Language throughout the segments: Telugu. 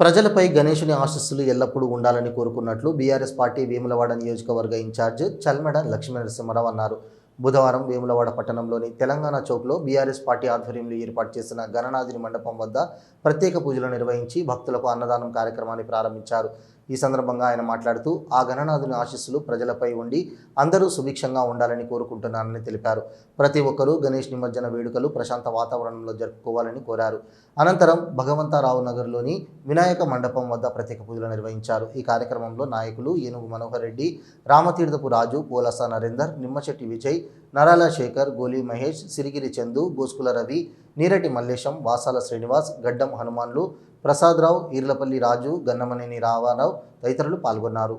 ప్రజలపై గణేషుని ఆశస్సులు ఎల్లప్పుడూ ఉండాలని కోరుకున్నట్లు బీఆర్ఎస్ పార్టీ వేములవాడ నియోజకవర్గ ఇన్ఛార్జ్ చల్మెడ లక్ష్మీ నరసింహరావు అన్నారు. బుధవారం వేములవాడ పట్టణంలోని తెలంగాణ చౌక్లో బీఆర్ఎస్ పార్టీ ఆధ్వర్యంలో ఏర్పాటు చేసిన గణనాథుని మండపం వద్ద ప్రత్యేక పూజలు నిర్వహించి భక్తులకు అన్నదానం కార్యక్రమాన్ని ప్రారంభించారు. ఈ సందర్భంగా ఆయన మాట్లాడుతూ ఆ గణనాథుని ఆశీస్సులు ప్రజలపై ఉండి అందరూ సుభిక్షంగా ఉండాలని కోరుకుంటున్నానని తెలిపారు. ప్రతి ఒక్కరూ గణేష్ నిమజ్జన వేడుకలు ప్రశాంత వాతావరణంలో జరుపుకోవాలని కోరారు. అనంతరం భగవంతరావు నగర్లోని వినాయక మండపం వద్ద ప్రత్యేక పూజలు నిర్వహించారు. ఈ కార్యక్రమంలో నాయకులు ఏనుగు మనోహర్ రెడ్డి రామతీర్థపు రాజు పోలస నరేందర్ నిమ్మశెట్టి విజయ్ నరాల శేఖర్ గోలి మహేష్ సిరిగిరి చందు గోస్కుల రవి నీరటి మల్లేశం వాసాల శ్రీనివాస్ గడ్డం హనుమాన్లు ప్రసాదరావు ఈర్లపల్లి రాజు గన్నమనేని రావారావు తదితరులు పాల్గొన్నారు.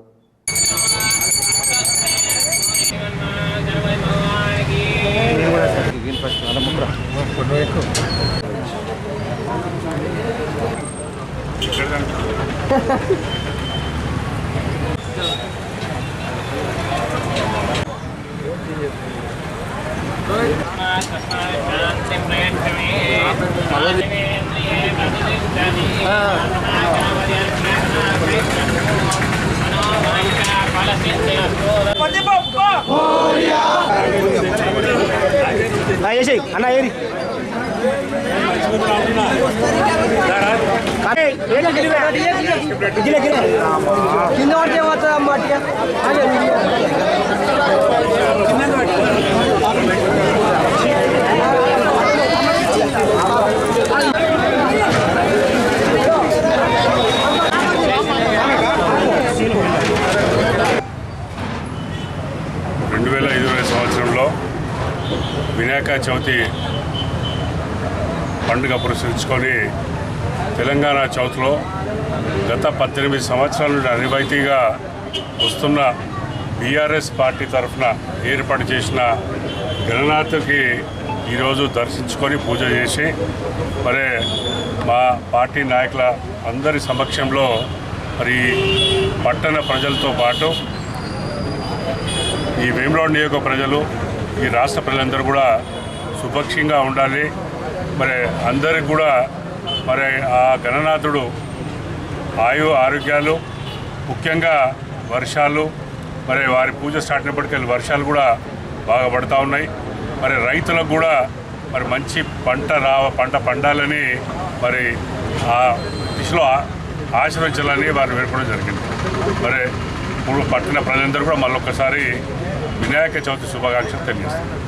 చేసేయి అన్న ఏరి కింద పడితే ఏమవుతుంది అమ్మ వినాయక చవితి పండుగ పురస్కరించుకొని తెలంగాణ చౌత్లో గత పద్దెనిమిది సంవత్సరాల నుండి అనివైతీగా వస్తున్న బీఆర్ఎస్ పార్టీ తరఫున ఏర్పాటు చేసిన గణనాథ్కి ఈరోజు దర్శించుకొని పూజ చేసి మరి మా పార్టీ నాయకుల అందరి సమక్షంలో మరి పట్టణ ప్రజలతో పాటు ఈ వేములవాడ నియోజక ప్రజలు ఈ రాష్ట్ర ప్రజలందరూ కూడా సుభక్షంగా ఉండాలి. మరి అందరికి కూడా మరి ఆ గణనాథుడు ఆయు ఆరోగ్యాలు ముఖ్యంగా వర్షాలు మరి వారి పూజ స్టార్ట్ అయినప్పటికీ వర్షాలు కూడా బాగా పడుతూ ఉన్నాయి. మరి రైతులకు కూడా మరి మంచి పంట రావ పంట పండాలని మరి ఆ దిశలో ఆశీర్వించాలని వారు వేడుకోవడం జరిగింది. మరి పట్టిన ప్రజలందరూ కూడా మళ్ళొక్కసారి వినాయక చవితి శుభాకాంక్షలు తెలియజేస్తాం